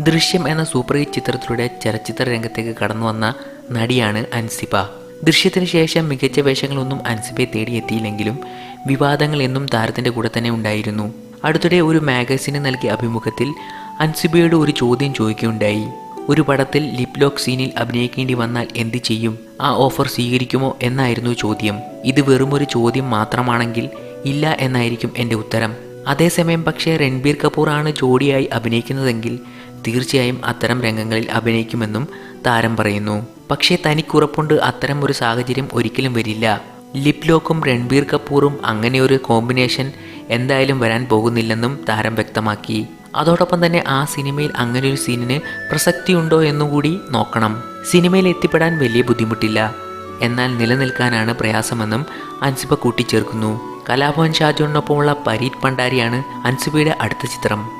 ദൃശ്യം എന്ന super hit ചിത്രത്തിലൂടെ ചലച്ചിത്ര രംഗത്തേക്ക് കടന്നു വന്ന നടിയാണ് അൻസിബ. ദൃശ്യത്തിന് ശേഷം മികച്ച വേഷങ്ങളൊന്നും അൻസിബയെ തേടിയെത്തിയില്ലെങ്കിലും വിവാദങ്ങൾ എന്നും താരത്തിന്റെ കൂടെ തന്നെ ഉണ്ടായിരുന്നു. അടുത്തിടെ ഒരു മാഗസിന് നൽകിയ അഭിമുഖത്തിൽ അൻസിബയോട് ഒരു ചോദ്യം ചോദിക്കുകയുണ്ടായി. ഒരു പടത്തിൽ ലിപ് ലോക്ക് സീനിൽ അഭിനയിക്കേണ്ടി വന്നാൽ എന്ത് ചെയ്യും? ആ ഓഫർ സ്വീകരിക്കുമോ എന്നായിരുന്നു ചോദ്യം. ഇത് വെറുമൊരു ചോദ്യം മാത്രമാണെങ്കിൽ ഇല്ല എന്നായിരിക്കും എന്റെ ഉത്തരം. അതേസമയം പക്ഷേ രൺബീർ കപൂറാണ് ജോഡിയായി അഭിനയിക്കുന്നതെങ്കിൽ തീർച്ചയായും അത്തരം രംഗങ്ങളിൽ അഭിനയിക്കുമെന്നും താരം പറയുന്നു. പക്ഷേ തനിക്കുറപ്പുണ്ട് അത്തരം ഒരു സാഹചര്യം ഒരിക്കലും വരില്ല. ലിപ് ലോക്കും രൺബീർ കപൂറും അങ്ങനെ ഒരു കോമ്പിനേഷൻ എന്തായാലും വരാൻ പോകുന്നില്ലെന്നും താരം വ്യക്തമാക്കി. അതോടൊപ്പം തന്നെ ആ സിനിമയിൽ അങ്ങനെ ഒരു സീനിന് പ്രസക്തിയുണ്ടോ എന്നുകൂടി നോക്കണം. സിനിമയിൽ എത്തിപ്പെടാൻ വലിയ ബുദ്ധിമുട്ടില്ല. എന്നാൽ നിലനിൽക്കാനാണ് പ്രയാസമെന്നും അൻസിബ കൂട്ടിച്ചേർക്കുന്നു. കലാഭവൻ ഷാജോണിനൊപ്പമുള്ള പരീത് പണ്ടാരിയാണ് അൻസിബയുടെ അടുത്ത ചിത്രം.